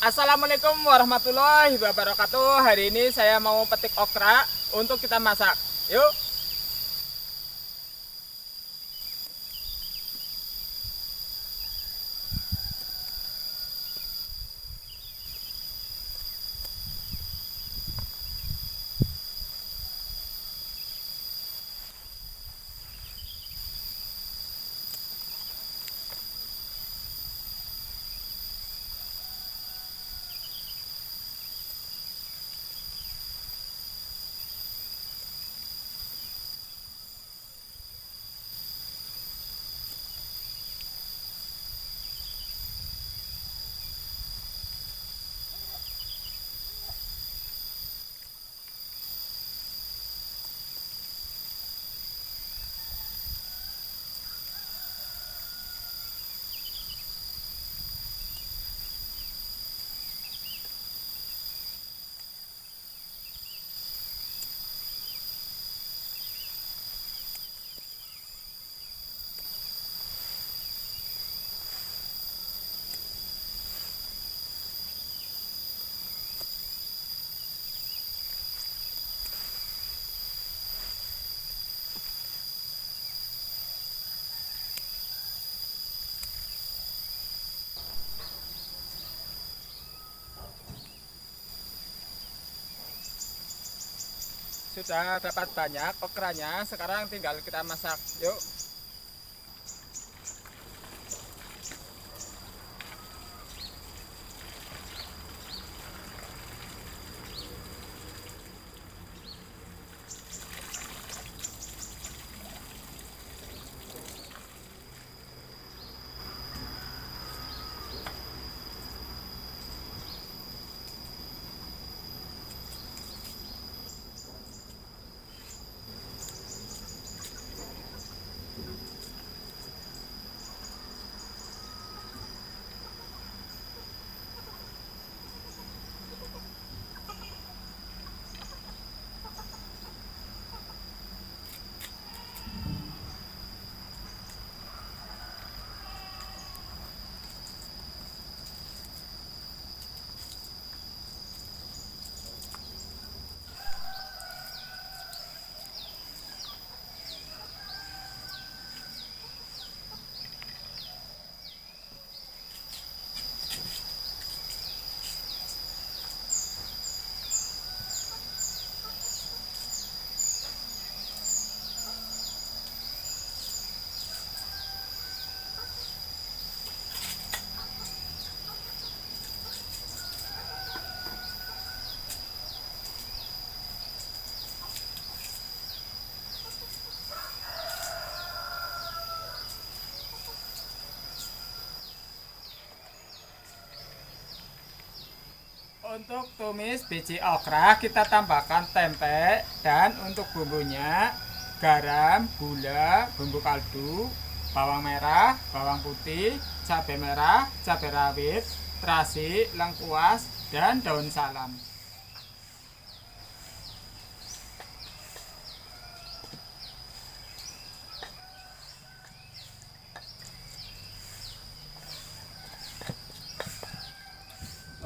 Assalamualaikum warahmatullahi wabarakatuh. Hari ini saya mau petik okra untuk kita masak. Yuk. Sudah dapat banyak okranya. Sekarang tinggal kita masak. Yuk. Untuk tumis biji okra kita tambahkan tempe dan untuk bumbunya garam, gula, bumbu kaldu, bawang merah, bawang putih, cabai merah, cabai rawit, terasi, lengkuas, dan daun salam.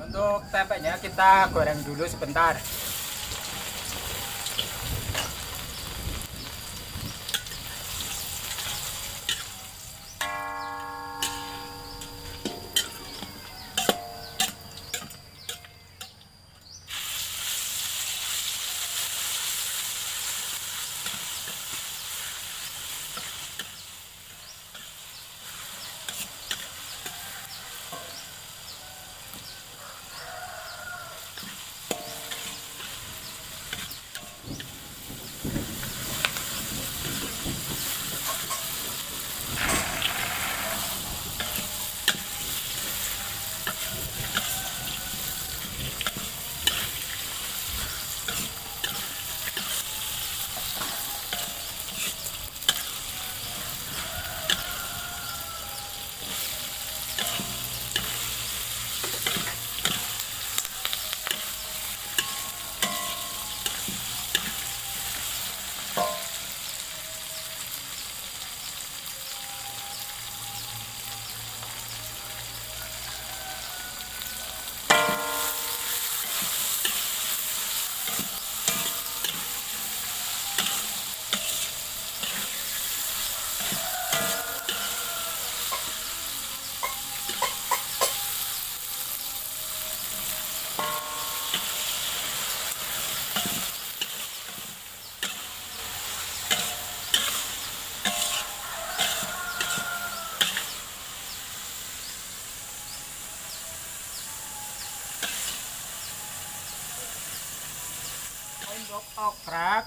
Untuk tempenya kita goreng dulu sebentar.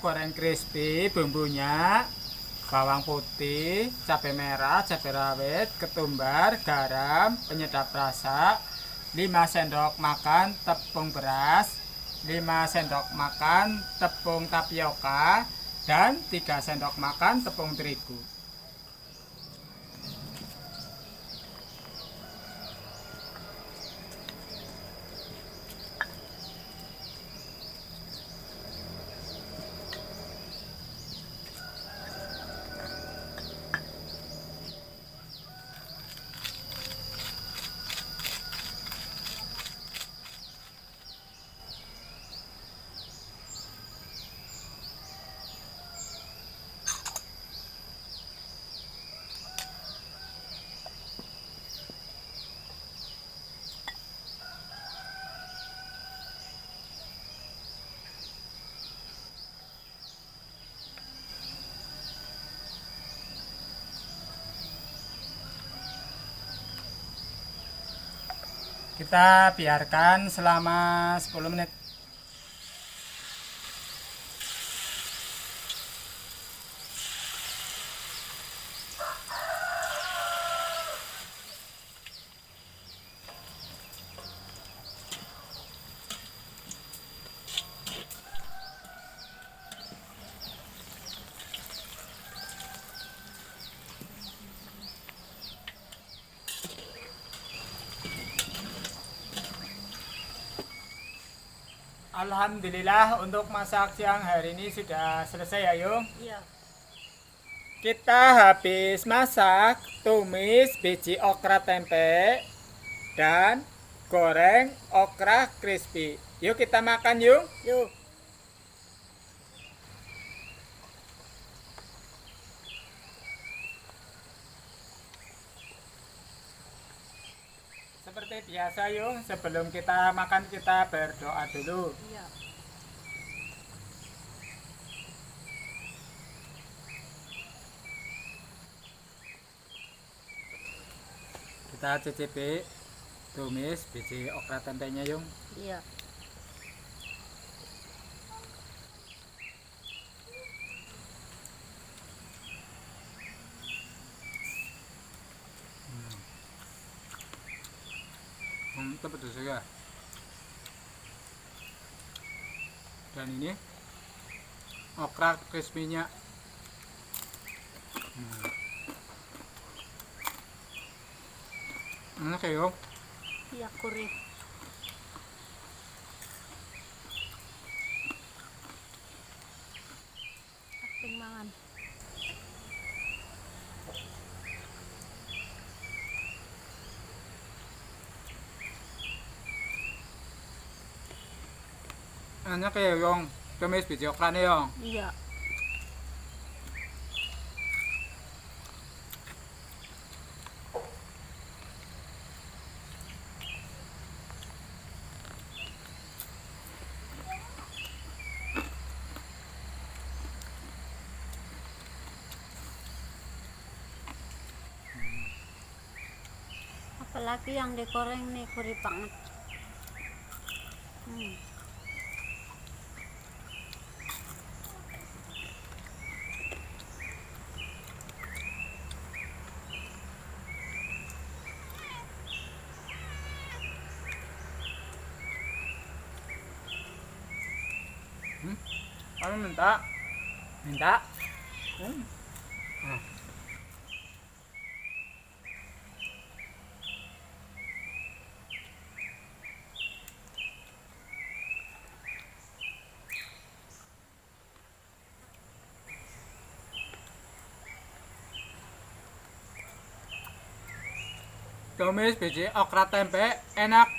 Goreng crispy bumbunya bawang putih, cabai merah, cabai rawit, ketumbar, garam, penyedap rasa, 5 sendok makan tepung beras, 5 sendok makan tepung tapioka, dan 3 sendok makan tepung terigu. Kita biarkan selama 10 menit. Alhamdulillah untuk masak siang hari ini sudah selesai ya Yung. Iya. Kita habis masak tumis biji okra tempe dan goreng okra crispy. Yuk kita makan Yung. Yuk. Seperti biasa Yung, sebelum kita makan kita berdoa dulu. Iya. Kita cicipi tumis biji okra tempenya Yung. Iya. Hmm, itu pedas juga. Dan ini okra crispy-nya. Hmm. Enak ya. Iya kuri. Ating mangan. Enak ya, Yung. Tumis biji okra nih, Yung. Iya. Apalagi yang digoreng nih kuri banget. Hmm. Kamu minta? Minta? Hmm. Ah. Tumis biji okra tempe enak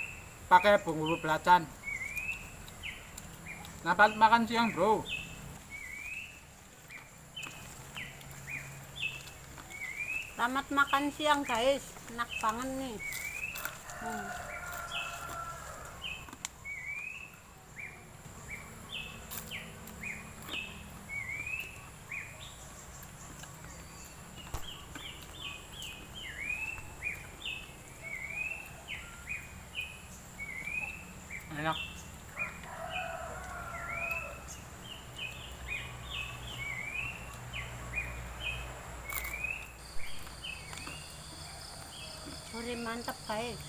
pakai bumbu belacan. Dapat makan siang, Bro. Selamat makan siang guys, enak banget nih. Hmm. Enak. Ini mantap guys.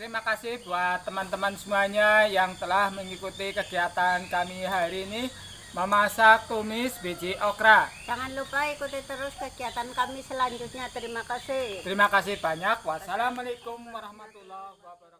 Terima kasih buat teman-teman semuanya yang telah mengikuti kegiatan kami hari ini memasak tumis biji okra. Jangan lupa ikuti terus kegiatan kami selanjutnya. Terima kasih. Terima kasih banyak. Wassalamualaikum warahmatullahi wabarakatuh.